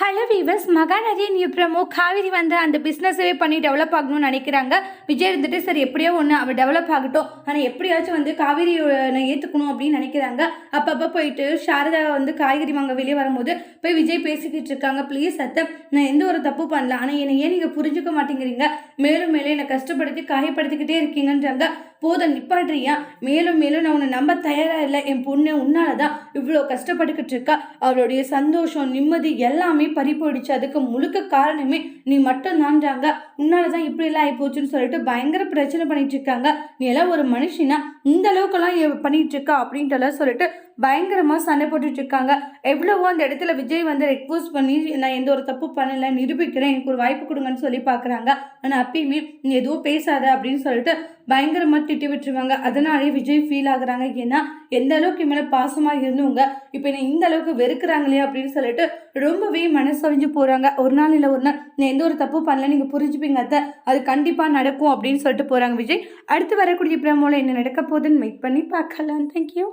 Hello viewers Mahanadi new promo Kaveri வந்து அந்த பிஸ்னஸவே பண்ணி டெவலப் ஆகணும்னு நினைக்கிறாங்க. விஜய் இருந்துட்டு சரி எப்படியோ ஒன்று அவள் டெவலப் ஆகட்டும். ஆனால் எப்படியாச்சும் வந்து காவிரி ஏற்றுக்கணும் அப்படின்னு நினைக்கிறாங்க. அப்பப்போ போயிட்டு சாரதா வந்து காய்கறி வாங்க வெளியே வரும்போது போய் விஜய் பேசிக்கிட்டு இருக்காங்க. ப்ளீஸ் சத்த நான் எந்த ஒரு தப்பு பண்ணல. ஆனால் என்னை ஏன் நீங்கள் புரிஞ்சுக்க மாட்டேங்கிறீங்க? மேலும் மேலும் என்னை கஷ்டப்படுத்தி காயப்படுத்திக்கிட்டே இருக்கீங்கன்றாங்க. போதும் நிப்பாடுறியா மேலும் மேலும் நான் உன்னை நம்ப தயாராக இல்லை. என் பொண்ணு உன்னால தான் இவ்வளோ கஷ்டப்பட்டுக்கிட்டு இருக்கா. அவளுடைய சந்தோஷம் நிம்மதி எல்லாமே பறி போயிடுச்சு அதுக்கு முழுக்க காரணமே நீ மட்டும் தான்றாங்க. உன்னால தான் இப்படிலாம் ஆகிப்போச்சுன்னு சொல்லிட்டு பயங்கர பிரச்சனை பண்ணிட்டு இருக்காங்க. நீ எல்லாம் ஒரு மனுஷனா இந்த அளவுக்கெல்லாம் பண்ணிட்டு இருக்கா அப்படின்ட்டுலாம் சொல்லிட்டு பயங்கரமாக சண்டை போட்டுட்டு இருக்காங்க. எவ்வளவோ அந்த இடத்துல விஜய் வந்து ரெக்வஸ்ட் பண்ணி நான் எந்த ஒரு தப்பு பண்ணல நிரூபிக்கிறேன் எனக்கு ஒரு வாய்ப்பு கொடுங்கன்னு சொல்லி பார்க்குறாங்க ஆனால் அப்பயுமே நீ எதுவும் பேசாத அப்படின்னு சொல்லிட்டு பயங்கரமாக திட்டி விட்டுருவாங்க. அதனாலே விஜய் ஃபீல் ஆகுறாங்க. ஏன்னா எந்த அளவுக்கு மேலே பாசமாக இருந்தவங்க இப்போ என்னை இந்த அளவுக்கு வெறுக்கிறாங்களே அப்படின்னு சொல்லிட்டு ரொம்பவே மனசொழிஞ்சு போகிறாங்க ஒரு நாள் இல்லை ஒரு நாள் நான் எந்த ஒரு தப்பு பண்ணல நீங்கள் புரிஞ்சுப்பீங்க அத்தை. அது கண்டிப்பாக நடக்கும் அப்படின்னு சொல்லிட்டு போகிறாங்க விஜய். அடுத்து வரக்கூடிய பிரமோவில் என்ன நடக்க போகுதுன்னு வெயிட் பண்ணி பார்க்கலாம். தேங்க்யூ